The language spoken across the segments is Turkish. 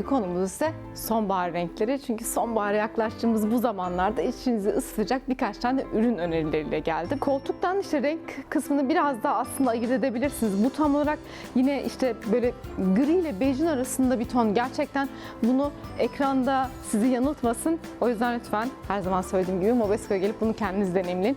Bugünkü konumuz ise sonbahar renkleri. Çünkü sonbahara yaklaştığımız bu zamanlarda içinizi ısıtacak birkaç tane ürün önerileriyle geldim. Koltuktan işte renk kısmını biraz daha aslında ayırt edebilirsiniz. Bu tam olarak yine işte böyle gri ile bejin arasında bir ton. Gerçekten bunu ekranda sizi yanıltmasın. O yüzden lütfen her zaman söylediğim gibi Mobesko'ya gelip bunu kendiniz deneyimleyin.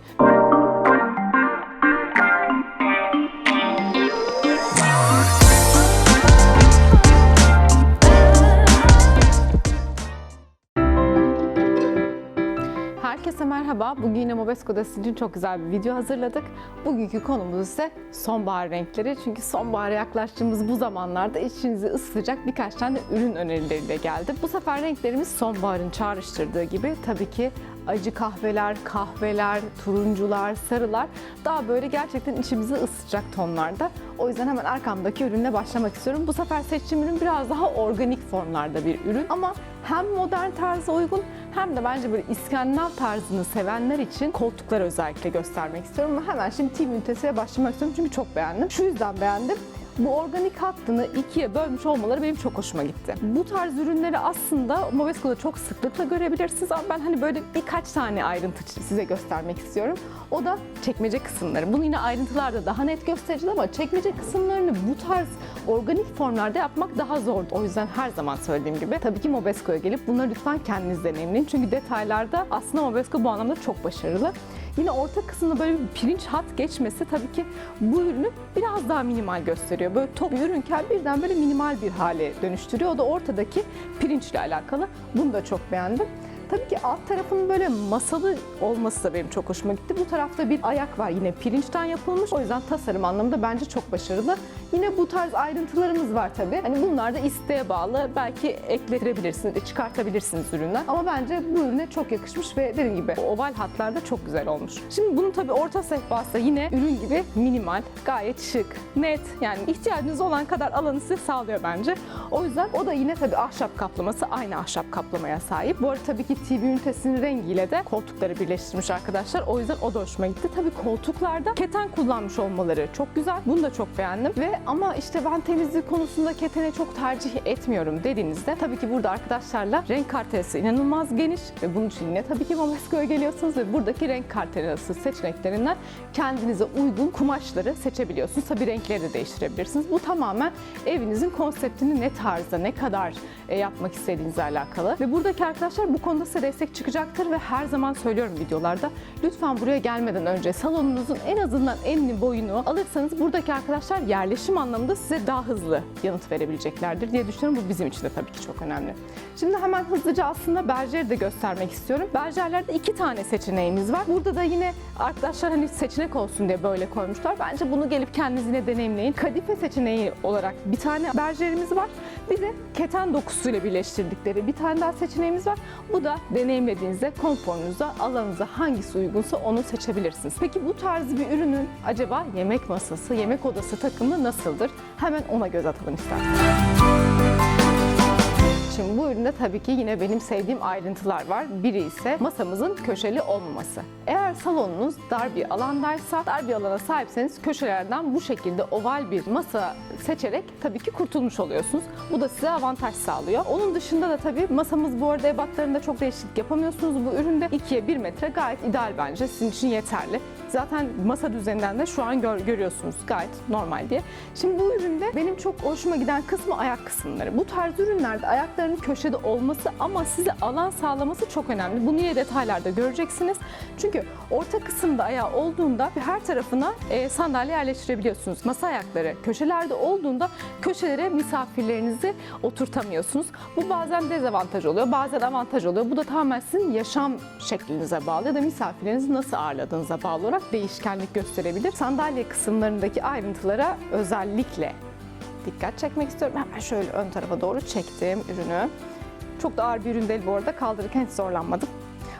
Merhaba. Bugün yine Mobesko'da sizin için çok güzel bir video hazırladık. Bugünkü konumuz ise sonbahar renkleri. Çünkü sonbahara yaklaştığımız bu zamanlarda içinizi ısıtacak birkaç tane ürün önerileriyle geldim. Bu sefer renklerimiz sonbaharın çağrıştırdığı gibi tabii ki acı kahveler, kahveler, turuncular, sarılar daha böyle gerçekten içimizi ısıtacak tonlarda. O yüzden hemen arkamdaki ürünle başlamak istiyorum. Bu sefer seçtiğim ürün biraz daha organik formlarda bir ürün ama hem modern tarza uygun hem de bence böyle İskandinav tarzını sevenler için koltukları özellikle göstermek istiyorum. Ve hemen şimdi TV ünitesiyle başlamak istiyorum çünkü çok beğendim. Şu yüzden beğendim. Bu organik hattını ikiye bölmüş olmaları benim çok hoşuma gitti. Bu tarz ürünleri aslında Mobesko'da çok sıklıkla görebilirsiniz ama ben hani böyle birkaç tane ayrıntı size göstermek istiyorum. O da çekmece kısımları. Bunu yine ayrıntılarda daha net göstereceğiz ama çekmece kısımlarını bu tarz organik formlarda yapmak daha zordu. O yüzden her zaman söylediğim gibi tabii ki Mobesko'ya gelip bunları lütfen kendiniz deneyimleyin. Çünkü detaylarda aslında Mobesko bu anlamda çok başarılı. Yine orta kısmında böyle bir pirinç hat geçmesi tabii ki bu ürünü biraz daha minimal gösteriyor. Böyle top bir ürünken birden böyle minimal bir hale dönüştürüyor. O da ortadaki pirinçle alakalı. Bunu da çok beğendim. Tabii ki alt tarafının böyle masalı olması da benim çok hoşuma gitti. Bu tarafta bir ayak var yine pirinçten yapılmış. O yüzden tasarım anlamında bence çok başarılı. Yine bu tarz ayrıntılarımız var tabii. Hani bunlar da isteğe bağlı. Belki ekletebilirsiniz, çıkartabilirsiniz üründen. Ama bence bu ürüne çok yakışmış ve dediğim gibi oval hatlarda çok güzel olmuş. Şimdi bunun tabii orta sehpası da yine ürün gibi minimal, gayet şık, net. Yani ihtiyacınız olan kadar alanı size sağlıyor bence. O yüzden o da yine tabii ahşap kaplaması aynı ahşap kaplamaya sahip. Bu arada tabii ki TV ünitesinin rengiyle de koltukları birleştirmiş arkadaşlar. O yüzden o da hoşuma gitti. Tabii koltuklarda keten kullanmış olmaları çok güzel. Bunu da çok beğendim. Ve ama işte ben temizlik konusunda ketene çok tercih etmiyorum dediğinizde tabii ki burada arkadaşlarla renk kartelası inanılmaz geniş ve bunun için yine tabii ki Mobesko'ya geliyorsunuz ve buradaki renk kartelası seçeneklerinden kendinize uygun kumaşları seçebiliyorsunuz. Tabii renkleri de değiştirebilirsiniz. Bu tamamen evinizin konseptini ne tarzda, ne kadar e, yapmak istediğinizle alakalı. Ve buradaki arkadaşlar bu konuda size destek çıkacaktır ve her zaman söylüyorum videolarda lütfen buraya gelmeden önce salonunuzun en azından enini boyunu alırsanız buradaki arkadaşlar yerleşim anlamında size daha hızlı yanıt verebileceklerdir diye düşünüyorum. Bu bizim için de tabii ki çok önemli. Şimdi hemen hızlıca aslında berjeri de göstermek istiyorum. Berjerlerde iki tane seçeneğimiz var. Burada da yine arkadaşlar hani seçenek olsun diye böyle koymuşlar. Bence bunu gelip kendiniz yine deneyimleyin. Kadife seçeneği olarak bir tane berjerimiz var. Bir de keten dokusuyla birleştirdikleri bir tane daha seçeneğimiz var. Bu da deneyimlediğinizde konforunuza, alanınıza hangisi uygunsa onu seçebilirsiniz. Peki bu tarz bir ürünün acaba yemek masası, yemek odası takımı nasıldır? Hemen ona göz atalım isterseniz. Şimdi bu üründe tabii ki yine benim sevdiğim ayrıntılar var. Biri ise masamızın köşeli olmaması. Eğer salonunuz dar bir alandaysa, dar bir alana sahipseniz köşelerden bu şekilde oval bir masa seçerek tabii ki kurtulmuş oluyorsunuz. Bu da size avantaj sağlıyor. Onun dışında da tabii masamız bu arada ebatlarında çok değişiklik yapamıyorsunuz. Bu üründe 2'ye 1 metre gayet ideal bence. Sizin için yeterli. Zaten masa düzeninden de şu an gör- görüyorsunuz gayet normal diye. Şimdi bu üründe benim çok hoşuma giden kısmı ayak kısımları. Bu tarz ürünlerde ayakların köşede olması ama size alan sağlaması çok önemli. Bunu yine detaylarda göreceksiniz. Çünkü orta kısımda ayağı olduğunda her tarafına e, sandalye yerleştirebiliyorsunuz. Masa ayakları köşelerde olduğunda köşelere misafirlerinizi oturtamıyorsunuz. Bu bazen dezavantaj oluyor, bazen avantaj oluyor. Bu da tamamen sizin yaşam şeklinize bağlı ya da misafirlerinizi nasıl ağırladığınıza bağlı olarak değişkenlik gösterebilir. Sandalye kısımlarındaki ayrıntılara özellikle dikkat çekmek istiyorum. Hemen şöyle ön tarafa doğru çektim ürünü. Çok da ağır bir ürün değil bu arada. Kaldırırken hiç zorlanmadım.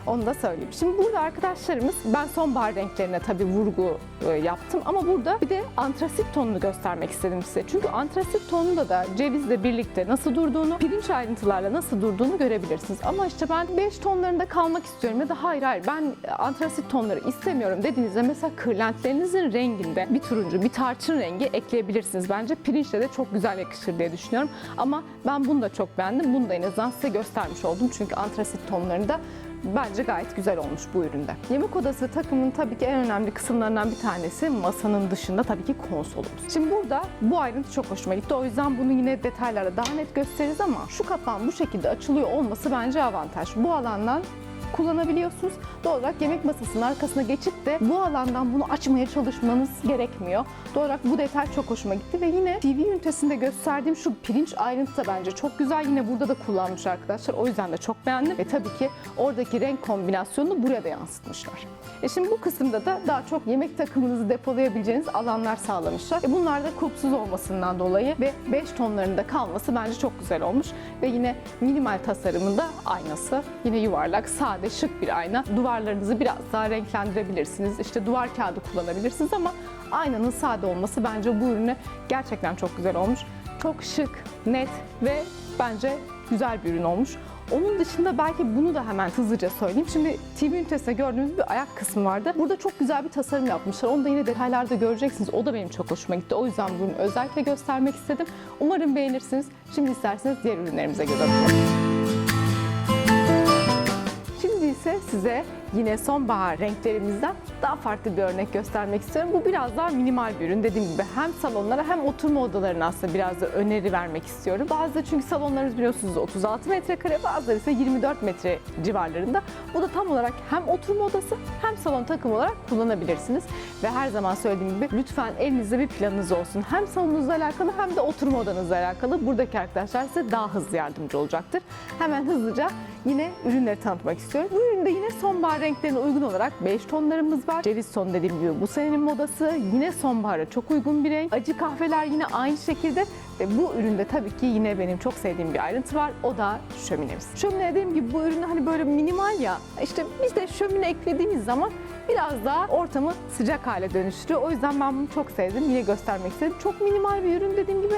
Onu da söyleyeyim. Şimdi burada arkadaşlarımız ben sonbahar renklerine tabii vurgu e, yaptım ama burada bir de antrasit tonunu göstermek istedim size. Çünkü antrasit tonunda da cevizle birlikte nasıl durduğunu, pirinç ayrıntılarla nasıl durduğunu görebilirsiniz. Ama işte ben 5 tonlarında kalmak istiyorum ya da hayır hayır ben antrasit tonları istemiyorum dediğinizde mesela kırlentlerinizin renginde bir turuncu, bir tarçın rengi ekleyebilirsiniz. Bence pirinçle de çok güzel yakışır diye düşünüyorum. Ama ben bunu da çok beğendim. Bunu da en azından size göstermiş oldum. Çünkü antrasit tonlarında bence gayet güzel olmuş bu üründe. Yemek odası takımının tabii ki en önemli kısımlarından bir tanesi masanın dışında tabii ki konsolumuz. Şimdi burada bu ayrıntı çok hoşuma gitti. O yüzden bunu yine detaylarla daha net gösteririz ama şu kapağın bu şekilde açılıyor olması bence avantaj. Bu alandan kullanabiliyorsunuz. Doğal olarak yemek masasının arkasına geçip de bu alandan bunu açmaya çalışmanız gerekmiyor. Doğal olarak bu detay çok hoşuma gitti ve yine TV ünitesinde gösterdiğim şu pirinç ayrıntı da bence çok güzel. Yine burada da kullanmış arkadaşlar. O yüzden de çok beğendim ve tabii ki oradaki renk kombinasyonunu buraya da yansıtmışlar. E şimdi bu kısımda da daha çok yemek takımınızı depolayabileceğiniz alanlar sağlamışlar. E bunlar da kulpsuz olmasından dolayı ve 5 tonlarında kalması bence çok güzel olmuş. Ve yine minimal tasarımında aynası. Yine yuvarlak, sade, şık bir ayna. Duvarlarınızı biraz daha renklendirebilirsiniz. İşte duvar kağıdı kullanabilirsiniz ama aynanın sade olması bence bu ürüne gerçekten çok güzel olmuş. Çok şık, net ve bence güzel bir ürün olmuş. Onun dışında belki bunu da hemen hızlıca söyleyeyim. Şimdi TV ünitesinde gördüğünüz bir ayak kısmı vardı. Burada çok güzel bir tasarım yapmışlar. Onu da yine detaylarda göreceksiniz. O da benim çok hoşuma gitti. O yüzden bunu özellikle göstermek istedim. Umarım beğenirsiniz. Şimdi isterseniz diğer ürünlerimize göz atalım. İse size yine sonbahar renklerimizden daha farklı bir örnek göstermek istiyorum. Bu biraz daha minimal bir ürün. Dediğim gibi hem salonlara hem oturma odalarına aslında biraz da öneri vermek istiyorum. Bazıları çünkü salonlarımız biliyorsunuz 36 metrekare, bazıları ise 24 metre civarlarında. Bu da tam olarak hem oturma odası hem salon takımı olarak kullanabilirsiniz. Ve her zaman söylediğim gibi lütfen elinizde bir planınız olsun. Hem salonunuzla alakalı hem de oturma odanızla alakalı. Buradaki arkadaşlar size daha hızlı yardımcı olacaktır. Hemen hızlıca yine ürünleri tanıtmak istiyorum. Bu üründe yine sonbahar renklerine uygun olarak 5 tonlarımız var. Ceviz ton dediğim gibi bu senenin modası. Yine sonbahara çok uygun bir renk. Acı kahveler yine aynı şekilde. Ve bu üründe tabii ki yine benim çok sevdiğim bir ayrıntı var. O da şöminemiz. Şömine dediğim gibi bu ürün hani böyle minimal ya. İşte biz de şömine eklediğimiz zaman biraz daha ortamı sıcak hale dönüştürüyor. O yüzden ben bunu çok sevdim. Yine göstermek istedim. Çok minimal bir ürün dediğim gibi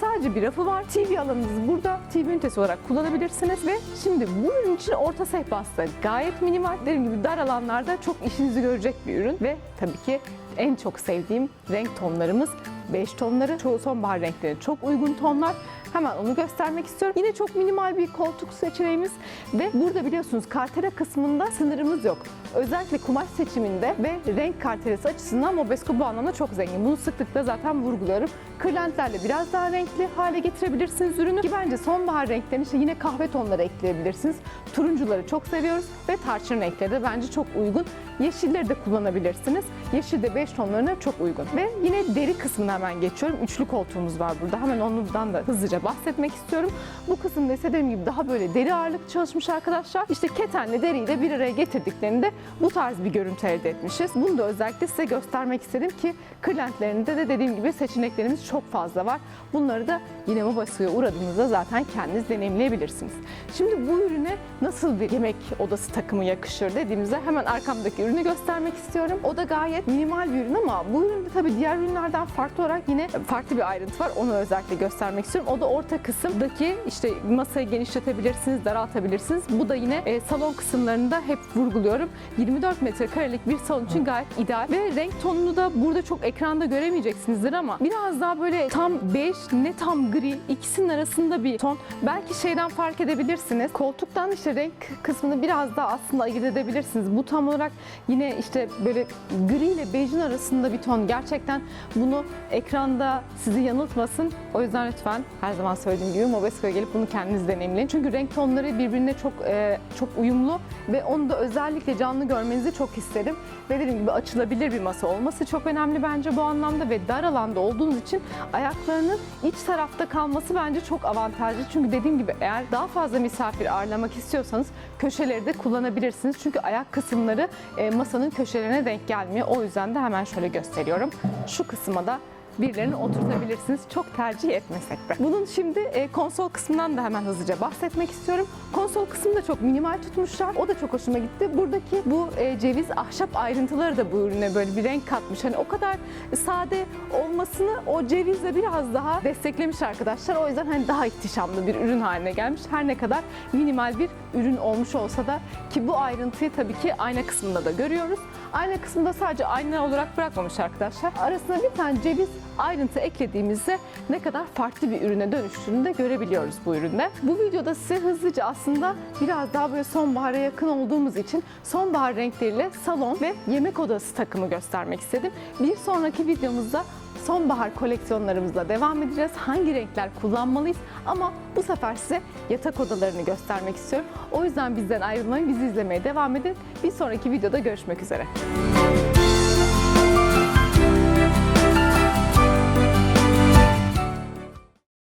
Sadece bir rafı var. TV alanınızı burada TV ünitesi olarak kullanabilirsiniz ve şimdi bu ürün için orta sehpası gayet minimal. Dediğim gibi dar alanlarda çok işinizi görecek bir ürün ve tabii ki en çok sevdiğim renk tonlarımız 5 tonları. Çoğu sonbahar renkleri çok uygun tonlar. Hemen onu göstermek istiyorum. Yine çok minimal bir koltuk seçeneğimiz ve burada biliyorsunuz kartela kısmında sınırımız yok. Özellikle kumaş seçiminde ve renk kartelesi açısından Mobesco bu anlamda çok zengin. Bunu sıklıkla zaten vurgularım. Kırlentlerle biraz daha renkli hale getirebilirsiniz ürünü. Ki bence sonbahar renklerini işte yine kahve tonları ekleyebilirsiniz. Turuncuları çok seviyoruz ve tarçın renkleri de bence çok uygun. Yeşilleri de kullanabilirsiniz. Yeşil de 5 tonlarına çok uygun. Ve yine deri kısmına hemen geçiyorum. Üçlü koltuğumuz var burada. Hemen ondan da hızlıca bahsetmek istiyorum. Bu kısımda ise dediğim gibi daha böyle deri ağırlık çalışmış arkadaşlar. İşte ketenle deriyi de bir araya getirdiklerinde bu tarz bir görüntü elde etmişiz. Bunu da özellikle size göstermek istedim ki kırlentlerinde de dediğim gibi seçeneklerimiz çok fazla var. Bunları da yine Mobasco'ya uğradığınızda zaten kendiniz deneyimleyebilirsiniz. Şimdi bu ürüne nasıl bir yemek odası takımı yakışır dediğimizde hemen arkamdaki ürünü göstermek istiyorum. O da gayet minimal bir ürün ama bu üründe tabii diğer ürünlerden farklı olarak yine farklı bir ayrıntı var. Onu özellikle göstermek istiyorum. O da orta kısımdaki işte masayı genişletebilirsiniz, daraltabilirsiniz. Bu da yine e, salon kısımlarında hep vurguluyorum. 24 metrekarelik bir salon için gayet ideal ve renk tonunu da burada çok ekranda göremeyeceksinizdir ama biraz daha böyle tam beş ne tam gri ikisinin arasında bir ton. Belki şeyden fark edebilirsiniz. Koltuktan işte renk kısmını biraz daha aslında ayırt edebilirsiniz. Bu tam olarak yine işte böyle gri ile bejin arasında bir ton. Gerçekten bunu ekranda sizi yanıltmasın. O yüzden lütfen her zaman söylediğim gibi Mobesco'ya gelip bunu kendiniz deneyimleyin. Çünkü renk tonları birbirine çok e, çok uyumlu ve onu da özellikle canlı görmenizi çok isterim. Ve dediğim gibi açılabilir bir masa olması çok önemli bence bu anlamda ve dar alanda olduğunuz için ayaklarının iç tarafta kalması bence çok avantajlı. Çünkü dediğim gibi eğer daha fazla misafir ağırlamak istiyorsanız köşeleri de kullanabilirsiniz. Çünkü ayak kısımları e, masanın köşelerine denk gelmiyor. O yüzden de hemen şöyle gösteriyorum. Şu kısma da birilerini oturtabilirsiniz. Çok tercih etmesek de. Bunun şimdi e, konsol kısmından da hemen hızlıca bahsetmek istiyorum. Konsol kısmını da çok minimal tutmuşlar. O da çok hoşuma gitti. Buradaki bu e, ceviz ahşap ayrıntıları da bu ürüne böyle bir renk katmış. Hani o kadar sade olmasını o cevizle biraz daha desteklemiş arkadaşlar. O yüzden hani daha ihtişamlı bir ürün haline gelmiş. Her ne kadar minimal bir ürün olmuş olsa da ki bu ayrıntıyı tabii ki ayna kısmında da görüyoruz. Ayna kısmında sadece ayna olarak bırakmamış arkadaşlar. Arasına bir tane ceviz ayrıntı eklediğimizde ne kadar farklı bir ürüne dönüştüğünü de görebiliyoruz bu üründe. Bu videoda size hızlıca aslında biraz daha böyle sonbahara yakın olduğumuz için sonbahar renkleriyle salon ve yemek odası takımı göstermek istedim. Bir sonraki videomuzda sonbahar koleksiyonlarımızla devam edeceğiz. Hangi renkler kullanmalıyız ama bu sefer size yatak odalarını göstermek istiyorum. O yüzden bizden ayrılmayın, bizi izlemeye devam edin. Bir sonraki videoda görüşmek üzere.